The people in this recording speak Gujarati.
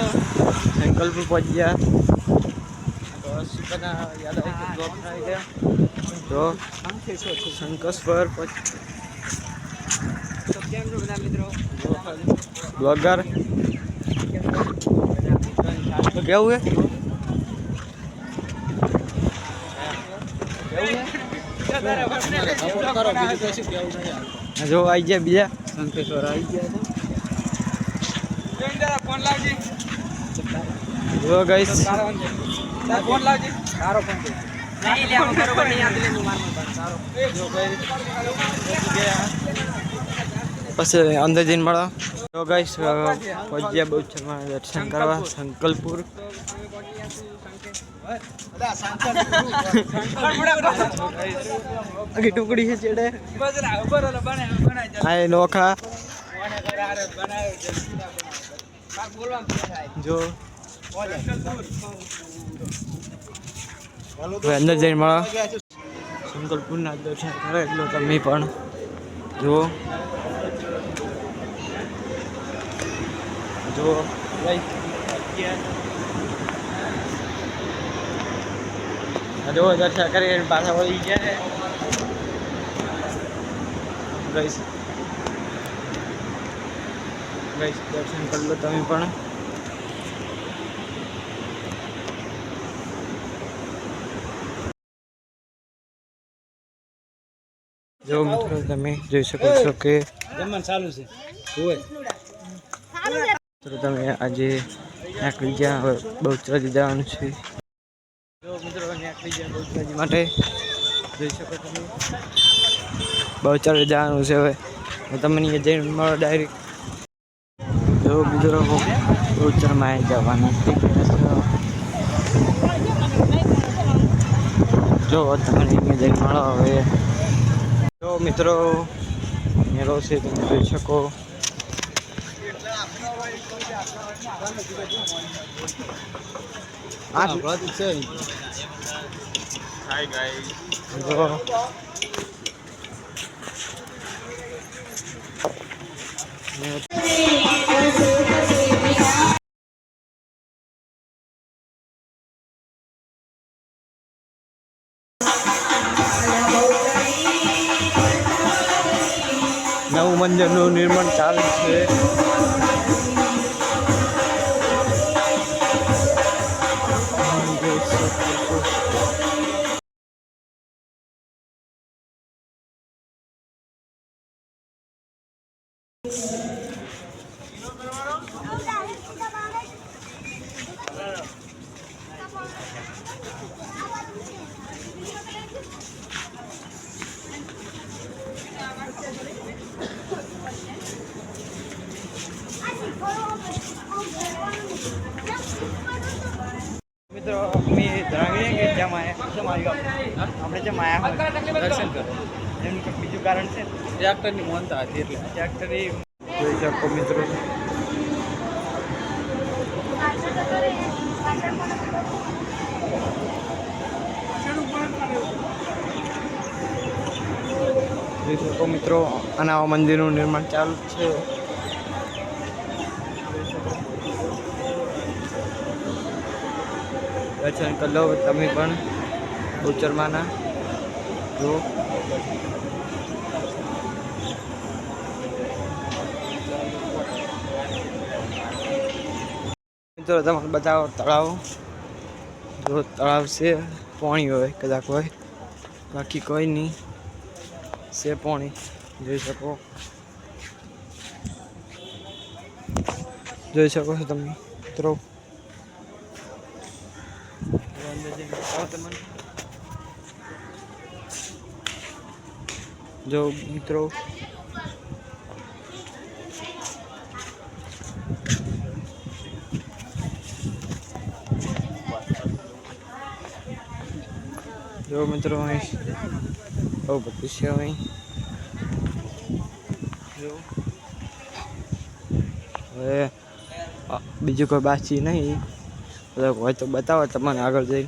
સંકલ્પ પહોંચી ગયા તો શિકના યાદ આવી કે બ્લોક થઈ ગયા તો શંકર પહોંચ તો કેમ છો બધા મિત્રો બ્લોગર તો કેવું હે? જો આવી ગયા બીજા. શંકેશ્વર આવી ગયા ફોન લાવજી. જો ગાઈસ ફોન લાવજી. સારો ફોન નહીં લે બરોબર નહીં યાદ લે મારમાં સારો જો ગાઈસ પછી અંદર જઈને મળો. જો ગાઈસ પહોંચ્યા બહુચરમાં દર્શન કરવા સંકલપુર આખી ટુકડી છે ચેડે આ નોખા. જો. અંદર જઈને મળો. સંકલ્પુરના દર્શન કરો એટલો તમે પણ. જુઓ. જુઓ. જો દર્શન કરી પાછા વળી ગયા ગઈશ દર્શન કરી લો તમે પણ. જો મિત્રો તમે જોઈ શકો છો કે જમવાનું ચાલુ છે. મિત્રો તમે આજે નીકળી ગયા બહુચરાજી જવાનું છે. જો મિત્રો નીકળી ગયા બહુચરાજી માટે જોઈ શકો તમે. બહુચરાજી જવાનું છે હવે. હું તમને જઈને મળો ડાયરેક્ટ જો મિત્રો બહુચરમાં જવાનું થઈ ગયા છે જો તમને અહીંયા જઈને મળો હવે જો મિત્રો મેળો છે તમે જોઈ શકો આ જો મંદિરનું નિર્માણ ચાલુ છે. અમે ધરાવીએ કે જ્યાં માયા કેમ આવ્યું આપણે જે માયા દર્શન કરો એનું બીજું કારણ છે. ટ્રેક્ટરની મોનતા હતી એટલે. ટ્રેક્ટરી જોઈ શકો મિત્રો. જોઈ શકો મિત્રો અને આવા મંદિરનું નિર્માણ ચાલુ છે. દર્શન કરી લો તમે પણ. બુચરમાના જો મિત્રો તમને બતાવો, તળાવ. જો તળાવ છે, પાણી હોય, કદાચ હોય. બાકી કોઈ નહીં. છે પાણી. જોઈ શકો. જોઈ શકો છો તમે, મિત્રો અંદર જઈને બતાવો તમને. જો મિત્રો. જો મિત્રો, અહીં બહુ બધું છે અહીં. હવે બીજું કોઈ બાકી નહીં. હોય તો બતાવો તમને આગળ જઈ